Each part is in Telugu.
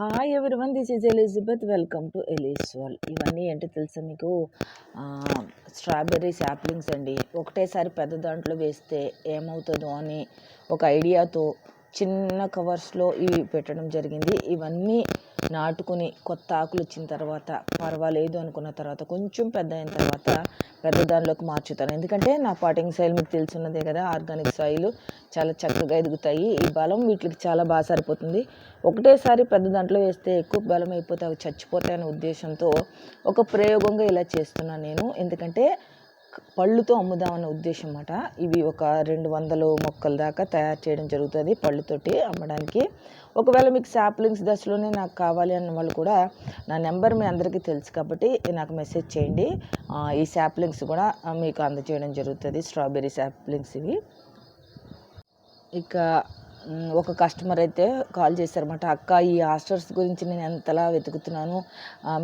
Hi every one this is Elizabeth welcome to Ellyse wall ఇవన్నీ ఏంటో తెలుసా మీకు? స్ట్రాబెర్రీ శాప్లింగ్స్ అండి. ఒకటేసారి పెద్ద దాంట్లో వేస్తే ఏమవుతుందో అని ఒక ఐడియాతో చిన్న కవర్స్లో ఇవి పెట్టడం జరిగింది. ఇవన్నీ నాటుకుని కొత్త ఆకులు వచ్చిన తర్వాత పర్వాలేదు అనుకున్న తర్వాత కొంచెం పెద్ద అయిన తర్వాత పెద్ద దానిలోకి మార్చుతాను. ఎందుకంటే నా పాటింగ్ సాయిల్ మీకు తెలుసున్నదే కదా ఆర్గానిక్ సాయిల్ చాలా చక్కగా ఎదుగుతాయి. ఈ బలం వీటికి చాలా బాగా సరిపోతుంది. ఒకటేసారి పెద్ద దాంట్లో వేస్తే ఎక్కువ బలం అయిపోతే అవి చచ్చిపోతాయనే ఉద్దేశంతో ఒక ప్రయోగంగా ఇలా చేస్తున్నాను నేను. ఎందుకంటే పళ్ళుతో అమ్ముదామన్న ఉద్దేశం అన్నమాట ఇవి ఒక రెండు వందలు మొక్కల దాకా తయారు చేయడం జరుగుతుంది పళ్ళుతోటి అమ్మడానికి. ఒకవేళ మీకు శాప్లింగ్స్ దశలోనే నాకు కావాలి అన్న వాళ్ళు కూడా నా నెంబర్ మీ అందరికీ తెలుసు కాబట్టి నాకు మెసేజ్ చేయండి. ఈ శాప్లింగ్స్ కూడా మీకు అందజేయడం జరుగుతుంది స్ట్రాబెర్రీ శాప్లింగ్స్ ఇవి. ఇక ఒక కస్టమర్ అయితే కాల్ చేశారన్నమాట. అక్క ఈ హాస్టర్స్ గురించి నేను ఎంతలా వెతుకుతున్నాను?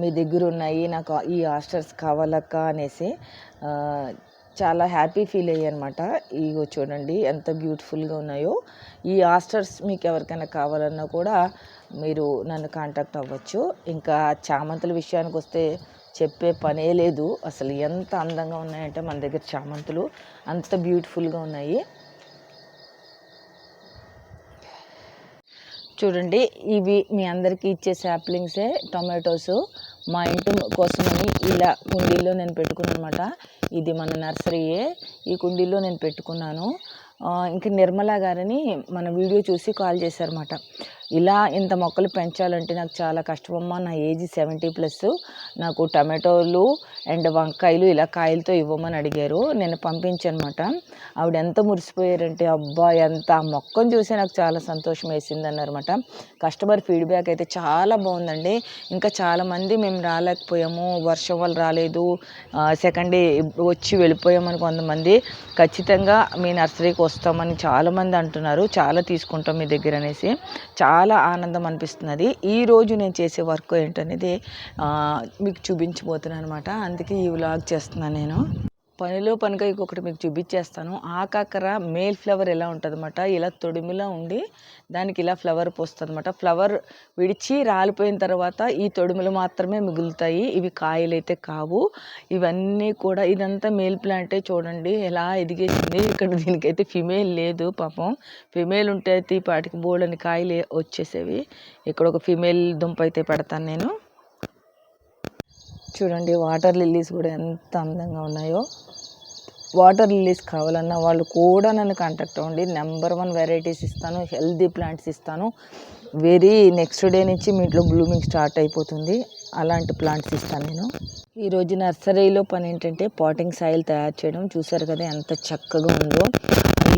మీ దగ్గర ఉన్నాయి. నాకు ఈ హాస్టర్స్ కావాలక్క అనేసి చాలా హ్యాపీ ఫీల్ అయ్యానమాట ఇగో చూడండి ఎంత బ్యూటిఫుల్గా ఉన్నాయో. ఈ హాస్టర్స్ మీకు ఎవరికైనా కావాలన్నా కూడా మీరు నన్ను కాంటాక్ట్ అవ్వచ్చు. ఇంకా చామంతుల విషయానికి వస్తే చెప్పే పనే లేదు. అసలు ఎంత అందంగా ఉన్నాయంటే మన దగ్గర చామంతులు అంత బ్యూటిఫుల్గా ఉన్నాయి. చూడండి ఇవి మీ అందరికీ ఇచ్చే శాప్లింగ్సే టొమాటోస్. మా ఇంటి కోసమని ఇలా కుండీల్లో నేను పెట్టుకున్నాను అనమాట ఇది మన నర్సరీయే ఈ కుండీల్లో నేను పెట్టుకున్నాను. ఇంక నిర్మల గారని మన వీడియో చూసి కాల్ చేశారన్నమాట. ఇలా ఇంత మొక్కలు పెంచాలంటే నాకు చాలా కష్టమమ్మా. నా ఏజ్ సెవెంటీ ప్లస్. నాకు టమాటోలు అండ్ వంకాయలు ఇలా కాయలతో ఇవ్వమని అడిగారు. నేను పంపించనమాట. ఆవిడ ఎంత మురిసిపోయారంటే అబ్బా ఎంత ఆ మొక్కను చూసి నాకు చాలా సంతోషం వేసింది అన్నారన్నమాట కస్టమర్ ఫీడ్బ్యాక్ అయితే చాలా బాగుందండి. ఇంకా చాలామంది మేము రాలేకపోయాము. వర్షం వల్ల రాలేదు. సెకండ్ డే వచ్చి వెళ్ళిపోయామని కొంతమంది. ఖచ్చితంగా మీ నర్సరీకి వస్తామని చాలామంది అంటున్నారు. చాలా తీసుకుంటాం మీ దగ్గర అనేసి. చాలా చాలా ఆనందం అనిపిస్తున్నది. ఈ రోజు నేను చేసే వర్క్ ఏంటనేది మీకు చూపించబోతున్నాను అనమాట అందుకే ఈ వ్లాగ్ చేస్తున్నాను నేను. పనిలో పనిగా ఇంకొకటి మీకు చూపించేస్తాను. ఆకాకర మేల్ ఫ్లవర్ ఎలా ఉంటుందన్నమాట? ఇలా తొడిమిలా ఉండి దానికి ఇలా ఫ్లవర్ పోస్తుంది అనమాట ఫ్లవర్ విడిచి రాలిపోయిన తర్వాత ఈ తొడిమిలు మాత్రమే మిగులుతాయి. ఇవి కాయలు అయితే కావు. ఇవన్నీ కూడా ఇదంతా మేల్ ప్లాంటే చూడండి ఎలా ఎదిగేసింది. ఇక్కడ దీనికైతే ఫిమేల్ లేదు పాపం. ఫిమేల్ ఉంటే అయితే ఈ పాటికి బోల్డని కాయలు వచ్చేసేవి. ఇక్కడ ఒక ఫిమేల్ దుంప అయితే పెడతాను నేను. చూడండి వాటర్ లిల్లీస్ కూడా ఎంత అందంగా ఉన్నాయో. వాటర్ లిల్లీస్ కావాలన్నా వాళ్ళు కూడా నన్ను కాంటాక్ట్ అవ్వండి. నెంబర్ వన్ వెరైటీస్ ఇస్తాను హెల్దీ ప్లాంట్స్ ఇస్తాను. వెరీ నెక్స్ట్ డే నుంచి మీ ఇంట్లో బ్లూమింగ్ స్టార్ట్ అయిపోతుంది. అలాంటి ప్లాంట్స్ ఇస్తాను నేను. ఈరోజు నర్సరీలో పని ఏంటంటే పాటింగ్ సాయిల్ తయారు చేయడం. చూసారు కదా ఎంత చక్కగా ఉందో.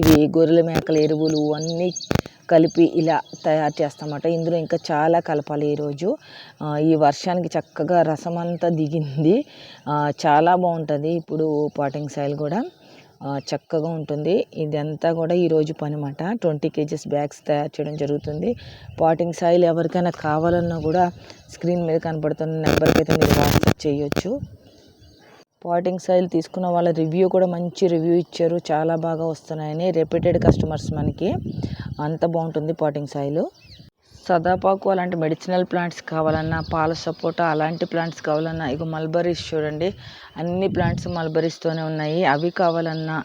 ఇవి గొర్రెల మేకల ఎరువులు అన్నీ కలిపి ఇలా తయారు చేస్తామన్నమాట. ఇందులో ఇంకా చాలా కలపాలి ఈరోజు. ఈ వర్షానికి చక్కగా రసం అంతా దిగింది. చాలా బాగుంటుంది ఇప్పుడు పాటింగ్ సాయిల్ కూడా. చక్కగా ఉంటుంది. ఇదంతా కూడా ఈరోజు పనిమాట. ట్వంటీ కేజెస్ బ్యాగ్స్ తయారు చేయడం జరుగుతుంది. పాటింగ్ సాయిల్ ఎవరికైనా కావాలన్నా కూడా స్క్రీన్ మీద కనపడుతున్న నెంబర్కి అయితే మీరు వాట్సాప్ చేయొచ్చు. పాటింగ్ సైల్ తీసుకున్న వాళ్ళ రివ్యూ కూడా మంచి రివ్యూ ఇచ్చారు. చాలా బాగా వస్తున్నాయని రెప్యూటెడ్ కస్టమర్స్ మనకి. అంత బాగుంటుంది పాటింగ్ సాయిలు సదాపాకు అలాంటి మెడిసినల్ ప్లాంట్స్ కావాలన్నా పాల సపోటా అలాంటి ప్లాంట్స్ కావాలన్నా ఇక మల్బరీస్ చూడండి అన్ని ప్లాంట్స్ మల్బరీస్తోనే ఉన్నాయి. అవి కావాలన్నా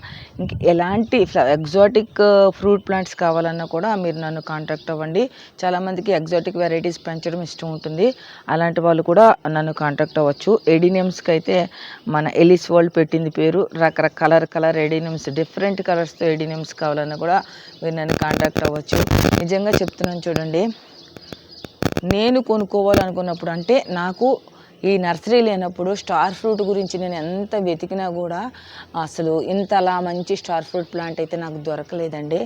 ఇంక ఎలాంటి ఎగ్జాటిక్ ఫ్రూట్ ప్లాంట్స్ కావాలన్నా కూడా మీరు నన్ను కాంటాక్ట్ అవ్వండి. చాలామందికి ఎగ్జాటిక్ వెరైటీస్ పెంచడం ఇష్టం ఉంటుంది. అలాంటి వాళ్ళు కూడా నన్ను కాంటాక్ట్ అవ్వచ్చు. ఎడినియమ్స్కి అయితే మన ఎలిస్ వరల్డ్ పెట్టింది పేరు. రకరకాల కలర్ కలర్ ఎడినియమ్స్ డిఫరెంట్ కలర్స్తో ఎడినియమ్స్ కావాలన్నా కూడా మీరు నన్ను కాంటాక్ట్ అవ్వచ్చు. నిజంగా చెప్తున్నాను చూడండి నేను కొనుక్కోవాలనుకున్నప్పుడు అంటే నాకు ఈ నర్సరీ లేనప్పుడు స్టార్ ఫ్రూట్ గురించి నేను ఎంత వెతికినా కూడా అసలు ఇంతలా మంచి స్టార్ ఫ్రూట్ ప్లాంట్ అయితే నాకు దొరకలేదండి.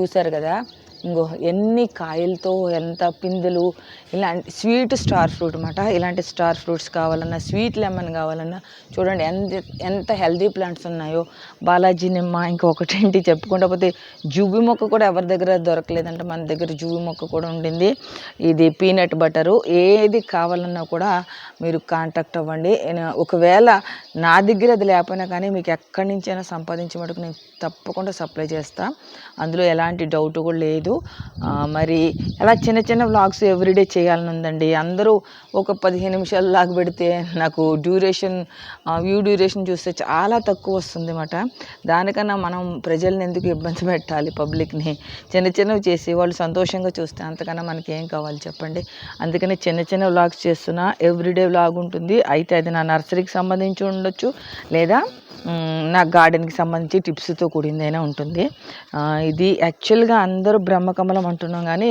చూశారు కదా? ఇంకో ఎన్ని కాయలతో ఎంత పిందెలు ఇలాంటి స్వీట్ స్టార్ ఫ్రూట్ అన్నమాట. ఇలాంటి స్టార్ ఫ్రూట్స్ కావాలన్నా స్వీట్ లెమన్ కావాలన్నా చూడండి ఎంత ఎంత హెల్దీ ప్లాంట్స్ ఉన్నాయో. బాలాజీ నిమ్మ ఇంకొకటేంటి చెప్పుకుంటా పోతే జూబి మొక్క కూడా ఎవరి దగ్గర దొరకలేదంటే. మన దగ్గర జూబి మొక్క కూడా ఉండింది. ఇది పీనట్ బటరు. ఏది కావాలన్నా కూడా మీరు కాంటాక్ట్ అవ్వండి. నేను- ఒకవేళ నా దగ్గర అది లేకపోయినా కానీ మీకు ఎక్కడి నుంచైనా సంపాదించే మటుకు నేను తప్పకుండా సప్లై చేస్తాను అందులో ఎలాంటి డౌట్ కూడా లేదు. మరి అలా చిన్న చిన్న వ్లాగ్స్ ఎవ్రీడే చేయాలని ఉందండి అందరూ ఒక పదిహేను నిమిషాలు లాగా పెడితే నాకు డ్యూరేషన్ వ్యూ డ్యూరేషన్ చూస్తే చాలా తక్కువ వస్తుంది అన్నమాట. దానికన్నా మనం ప్రజల్ని ఎందుకు ఇబ్బంది పెట్టాలి? పబ్లిక్ని చిన్న చిన్నవి చేసి వాళ్ళు సంతోషంగా చూస్తే అంతకన్నా మనకి ఏం కావాలి చెప్పండి? అందుకని చిన్న చిన్న వ్లాగ్స్ చేస్తున్నా. ఎవ్రీడే వ్లాగ్ ఉంటుంది. అయితే అది నా నర్సరీకి సంబంధించి ఉండొచ్చు. లేదా నా గార్డెన్కి సంబంధించి టిప్స్తో కూడిందైనా ఉంటుంది. ఇది యాక్చువల్గా అందరూ బ్రహ్మకమలం అంటున్నాం కానీ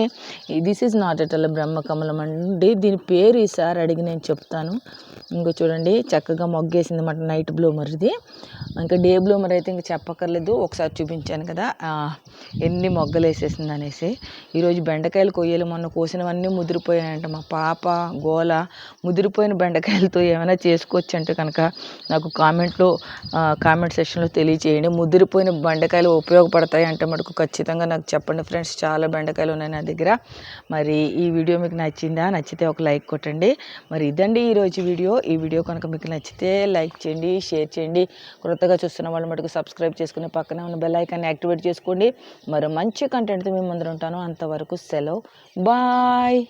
this is not at all బ్రహ్మకమలం అండి. దీని పేరు ఈసారి అడిగి నేను చెప్తాను. ఇంకో చూడండి చక్కగా మొగ్గేసింది అన్నమాట నైట్ బ్లూమర్ ఇది ఇంకా డే బ్లూమర్ అయితే ఇంకా చెప్పక్కర్లేదు ఒకసారి చూపించాను కదా. ఎన్ని మొగ్గలు వేసేసింది అనేసి. ఈరోజు బెండకాయలు కొయ్యలు మొన్న కోసినవన్నీ ముదిరిపోయాయంట మా పాప గోల. ముదిరిపోయిన బెండకాయలతో ఏమైనా చేసుకోవచ్చు అంటే కనుక నాకు కామెంట్లో కామెంట్ సెక్షన్లో తెలియచేయండి ముదిరిపోయిన బెండకాయలు ఉపయోగపడతాయి అంటే మటుకు ఖచ్చితంగా నాకు చెప్పండి ఫ్రెండ్స్. చాలా బెండకాయలు ఉన్నాయి నా దగ్గర. మరి ఈ వీడియో మీకు నచ్చిందా? నచ్చితే ఒక లైక్ కొట్టండి. మరి ఇదండి ఈరోజు వీడియో. ఈ వీడియో కనుక మీకు నచ్చితే లైక్ చేయండి షేర్ చేయండి. కొత్తగా చూస్తున్న వాళ్ళు మటుకు సబ్స్క్రైబ్ చేసుకుని పక్కనే ఉన్న బెల్ ఐకాన్ని యాక్టివేట్ చేసుకోండి. మరో మంచి కంటెంట్తో మేము ముందర ఉంటాను. అంతవరకు సెలవు. బాయ్.